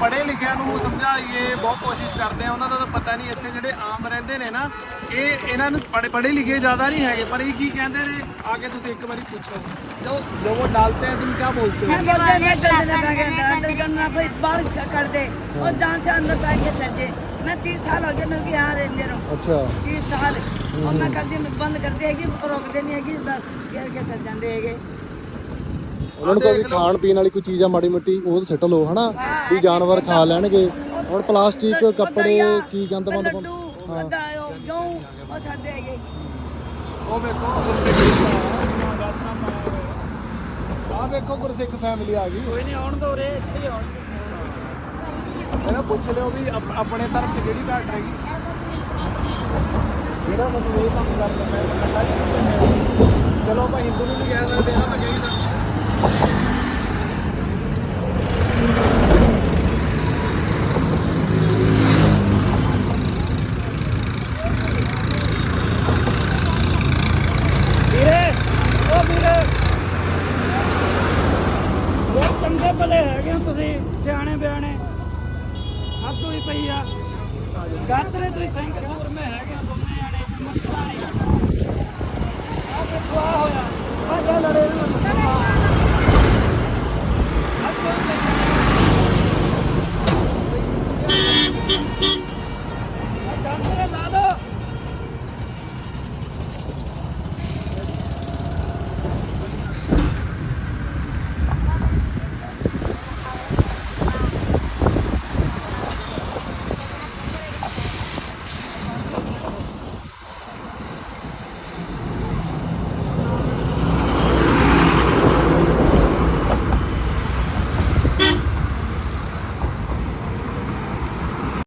ਪੜ੍ਹੇ ਲਿਖਿਆਂ ਨੂੰ ਸਮਝਾਈਏ ਬਹੁਤ ਕੋਸ਼ਿਸ਼ ਕਰਦੇ ਆ ਉਹਨਾਂ ਦਾ ਤਾਂ ਪਤਾ ਨਹੀਂ ਇੱਥੇ ਜਿਹੜੇ ਆਮ ਰਹਿੰਦੇ ਨੇ ਨਾ ਇਹ ਇਹਨਾਂ ਨੂੰ ਪੜ੍ਹੇ ਪੜ੍ਹੇ ਲਿਖੇ ਜ਼ਿਆਦਾ ਨਹੀਂ ਹੈਗੇ ਪਰ ਇਹ ਕੀ ਕਹਿੰਦੇ ਨੇ ਆ ਕੇ ਤੁਸੀਂ ਇੱਕ ਵਾਰੀ ਪੁੱਛੋ ਜੋ ਜੋ ਉਹ ਡਾਲਤੇ हैं तुम क्या बोलते हो हम बोलते हैं अंदर चले जाएंगे अंदर करना कोई बाहर कर दे और जहाँ से अंदर बैठ के चल जाए मैं तीस साल हो गए मैं भी यहाँ रहते रहूँ ਅੱਛਾ तीस साल और मैं कर दी बंद कर देगी रोकते नहीं हैगी बस घेर के चल जाते हैगे ਉਹਨਾਂ ਨੂੰ ਕੋਈ ਖਾਣ ਪੀਣ ਵਾਲੀ ਕੋਈ ਚੀਜ਼ ਆ ਮਾੜੀ ਮਿੱਟੀ ਉਹ ਸਿੱਟ ਲਓ ਹਨਾ? ਵੀ ਜਾਨਵਰ ਖਾ ਲੈਣਗੇ। ਹੁਣ ਪਲਾਸਟਿਕ ਕੱਪੜੇ ਕੀ ਗੰਦ ਮੰਦ ਲੱਡੂ ਵੱਡਾ ਜੋ ਉਹ ਛੱਡਦੇ ਹੈਗੇ। ਉਹ ਵੇਖੋ ਗੁਰਸਿੱਖ ਆ ਵੇਖੋ ਗੁਰਸਿੱਖ ਫੈਮਿਲੀ ਆ ਗਈ। ਕੋਈ ਨਹੀਂ ਆਉਣ ਦੋ ਰੇ ਇੱਥੇ ਹੀ ਆਉਣ ਇਹਨਾਂ ਪੁੱਛ ਲਿਓ ਵੀ ਆਪ- ਆਪਣੇ ਧਰਮ 'ਚ ਕਿਹੜੀ ਘਾਟ ਹੈਗੀ? ਜਿਹੜਾ ਮਤਲਬ ਇਹ ਕੰਮ ਕਰ ਲੈਂਦਾ ਹੈ ਇਕੱਲਾ ਹੀ ਨਹੀਂ ਹੈ। ਚਲੋ ਆਪਾਂ ਹਿੰਦੂ ਨੂੰ ਵੀ ਕਹਿ ਸਕਦੇ ਹਾਂ ਤਾਂ ਕਹੀ ਤਾਂ ਵੀਰੇ ਉਹ ਵੀਰੇ ਬਹੁਤ ਚੰਗੇ ਭਲੇ ਹੈਗੇ ਹੋ ਤੁਸੀਂ, ਸਿਆਣੇ ਬਿਆਣੇ। ਹੱਥ ਹੋਈ ਪਈ ਆ। ਗਾਤਰੇ ਤੁਸੀਂ ਸਿੰਘ ਸੂਰਮੇ ਹੈਗੇ ਆ ਦੋਨੇ ਜਾਣੇ। ਮੁਕਤਾ ਨਹੀਂ ਆ ਕਿੱਥੋਂ ਹੋਇਆ। ਆ ਜਾ ਲੜੇ